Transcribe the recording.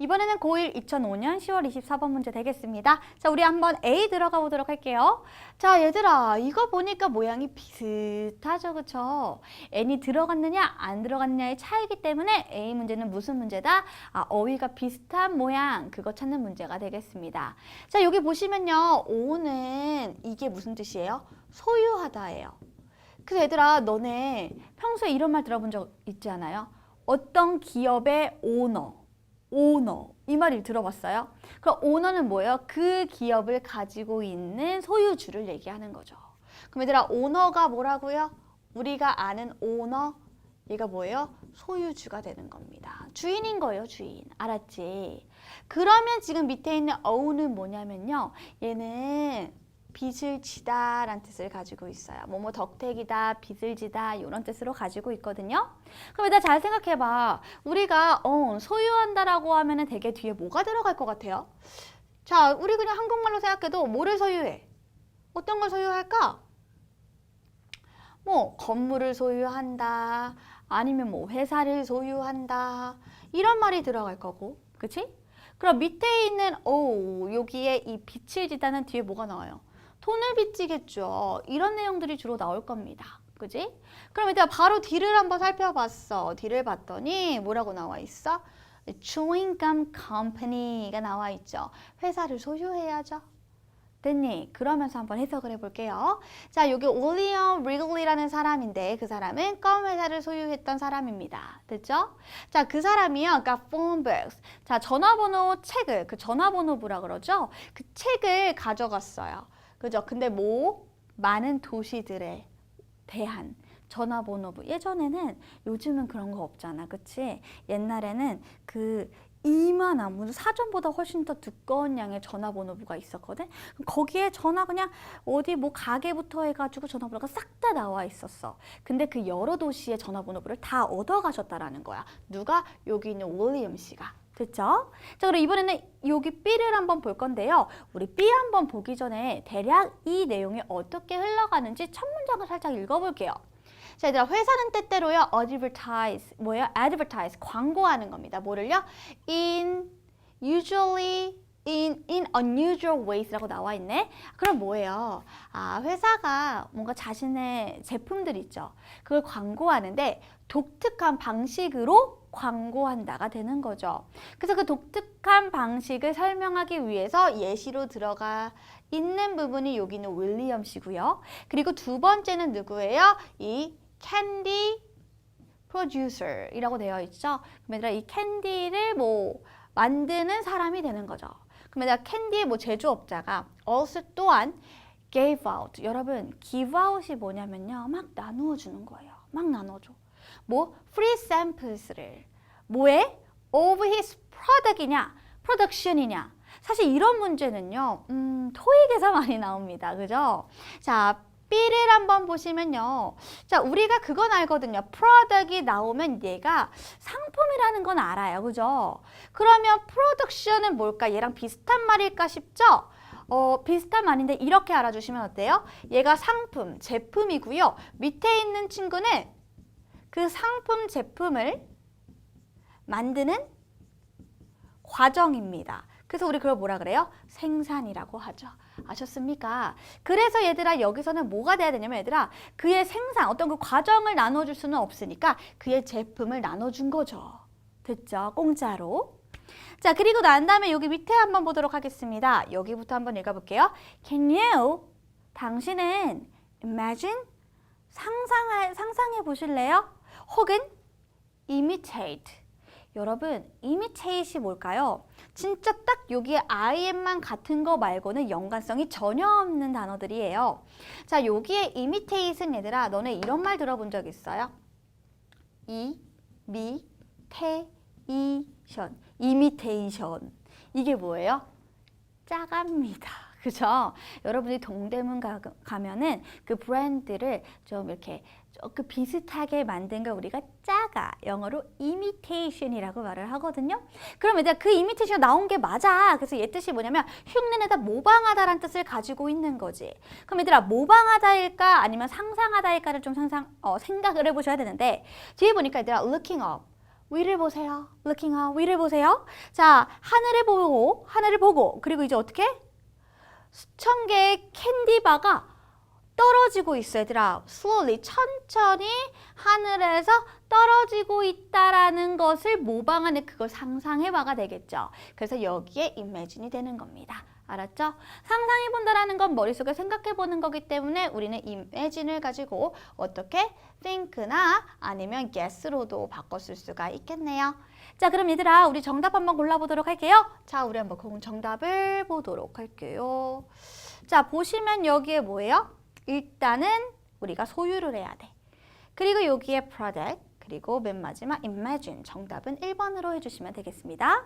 이번에는 고1 2005년 10월 24번 문제 되겠습니다. 자, 우리 한번 A 들어가 보도록 할게요. 자, 얘들아, 이거 보니까 모양이 비슷하죠, 그쵸? n이 들어갔느냐, 안 들어갔느냐의 차이기 때문에 A 문제는 무슨 문제다? 아, 어휘가 비슷한 모양, 그거 찾는 문제가 되겠습니다. 자, 여기 보시면요, 오는 이게 무슨 뜻이에요? 소유하다예요. 그래서 얘들아, 너네 평소에 이런 말 들어본 적 있지 않아요? 어떤 기업의 오너, 오너 이 말을 들어봤어요? 그럼 오너는 뭐예요? 그 기업을 가지고 있는 소유주를 얘기하는 거죠. 그럼 얘들아 오너가 뭐라고요? 우리가 아는 오너 얘가 뭐예요? 소유주가 되는 겁니다. 주인인 거예요, 주인. 알았지? 그러면 지금 밑에 있는 own은 뭐냐면요. 얘는 빚을 지다 라는 뜻을 가지고 있어요. 뭐뭐 덕택이다, 빚을 지다 이런 뜻으로 가지고 있거든요. 그럼 일단 잘 생각해봐. 우리가 어, 소유한다라고 하면 은 되게 뒤에 뭐가 들어갈 것 같아요? 자, 우리 그냥 한국말로 생각해도 뭐를 소유해? 어떤 걸 소유할까? 뭐 건물을 소유한다, 아니면 뭐 회사를 소유한다 이런 말이 들어갈 거고, 그치? 그럼 밑에 있는 오 여기에 이 빚을 지다는 뒤에 뭐가 나와요? 돈을 빚지겠죠. 이런 내용들이 주로 나올 겁니다. 그지? 그럼 일단 바로 뒤를 한번 살펴봤어. 뒤를 봤더니 뭐라고 나와 있어? chewing gum company가 나와 있죠. 회사를 소유해야죠. 됐니? 그러면서 한번 해석을 해볼게요. 자, 여기 올리언 리글리라는 사람인데 그 사람은 껌 회사를 소유했던 사람입니다. 됐죠? 자, 그 사람이요. 그러니까 phone books. 자, 전화번호 책을 그 전화번호부라 그러죠? 그 책을 가져갔어요. 그죠? 근데 뭐 많은 도시들에 대한 전화번호부. 예전에는 요즘은 그런 거 없잖아. 그치? 옛날에는 그 이만한 무슨 사전보다 훨씬 더 두꺼운 양의 전화번호부가 있었거든. 거기에 전화 그냥 어디 뭐 가게부터 해가지고 전화번호가 싹 다 나와 있었어. 근데 그 여러 도시의 전화번호부를 다 얻어가셨다라는 거야. 누가 여기 있는 윌리엄 씨가. 됐죠? 자, 그럼 이번에는 여기 B를 한번 볼 건데요. 우리 B 한번 보기 전에 대략 이 내용이 어떻게 흘러가는지 첫 문장을 살짝 읽어볼게요. 자, 얘들아, 회사는 때때로요, advertise, 뭐예요? advertise, 광고하는 겁니다. 뭐를요? in, usually, in, in unusual ways라고 나와 있네. 그럼 뭐예요? 아, 회사가 뭔가 자신의 제품들 있죠. 그걸 광고하는데 독특한 방식으로 광고한다가 되는 거죠. 그래서 그 독특한 방식을 설명하기 위해서 예시로 들어가 있는 부분이 여기는 윌리엄 씨고요. 그리고 두 번째는 누구예요? 이 캔디 프로듀서이라고 되어 있죠. 얘들아 이 캔디를 뭐 만드는 사람이 되는 거죠. 얘들아 캔디의 뭐 제조업자가 also 또한 gave out. 여러분 give out이 뭐냐면요. 막 나누어 주는 거예요. 막 나눠줘. 뭐 free samples를. 뭐에? of his product이냐? production이냐? 사실 이런 문제는요 음, 토익에서 많이 나옵니다. 그죠? 자 B를 한번 보시면요. 자 우리가 그건 알거든요. product이 나오면 얘가 상품이라는 건 알아요. 그죠? 그러면 production은 뭘까? 얘랑 비슷한 말일까 싶죠? 어, 비슷한 말인데 이렇게 알아주시면 어때요? 얘가 상품, 제품이고요. 밑에 있는 친구는 그 상품 제품을 만드는 과정입니다. 그래서 우리 그걸 뭐라 그래요? 생산이라고 하죠. 아셨습니까? 그래서 얘들아 여기서는 뭐가 돼야 되냐면 얘들아 그의 생산 어떤 그 과정을 나눠줄 수는 없으니까 그의 제품을 나눠준 거죠. 됐죠? 공짜로. 자 그리고 난 다음에 여기 밑에 한번 보도록 하겠습니다. 여기부터 한번 읽어볼게요. Can you 당신은 imagine 상상할 상상해 보실래요? 혹은 imitate. 여러분, imitate이 뭘까요? 진짜 딱 여기에 IM만 같은 거 말고는 연관성이 전혀 없는 단어들이에요. 자, 여기에 imitate은 얘들아, 너네 이런 말 들어본 적 있어요? 이, 미, 테, 이 션. imitation. 이게 뭐예요? 짜갑니다. 그죠? 여러분이 동대문 가, 가면은 그 브랜드를 좀 이렇게 조금 비슷하게 만든 걸 우리가 짜가 영어로 imitation이라고 말을 하거든요. 그럼 이제 그 imitation 나온 게 맞아. 그래서 얘 뜻이 뭐냐면 흉내내다 모방하다라는 뜻을 가지고 있는 거지. 그럼 얘들아 모방하다일까 아니면 상상하다일까를 좀 상상 어, 생각을 해보셔야 되는데 뒤에 보니까 얘들아 looking up 위를 보세요. looking up, 위를 보세요. 자, 하늘을 보고, 하늘을 보고, 그리고 이제 어떻게? 수천 개의 캔디바가 떨어지고 있어, 얘들아. slowly, 천천히 하늘에서 떨어지고 있다라는 것을 모방하는 그걸 상상해봐가 되겠죠. 그래서 여기에 imagine이 되는 겁니다. 알았죠? 상상해 본다라는 건 머릿속에 생각해 보는 거기 때문에 우리는 imagine을 가지고 어떻게 think나 아니면 guess로도 바꿨을 수가 있겠네요. 자, 그럼 얘들아, 우리 정답 한번 골라보도록 할게요. 자, 우리 한번 공 정답을 보도록 할게요. 자, 보시면 여기에 뭐예요? 일단은 우리가 소유를 해야 돼. 그리고 여기에 product, 그리고 맨 마지막 imagine 정답은 1번으로 해주시면 되겠습니다.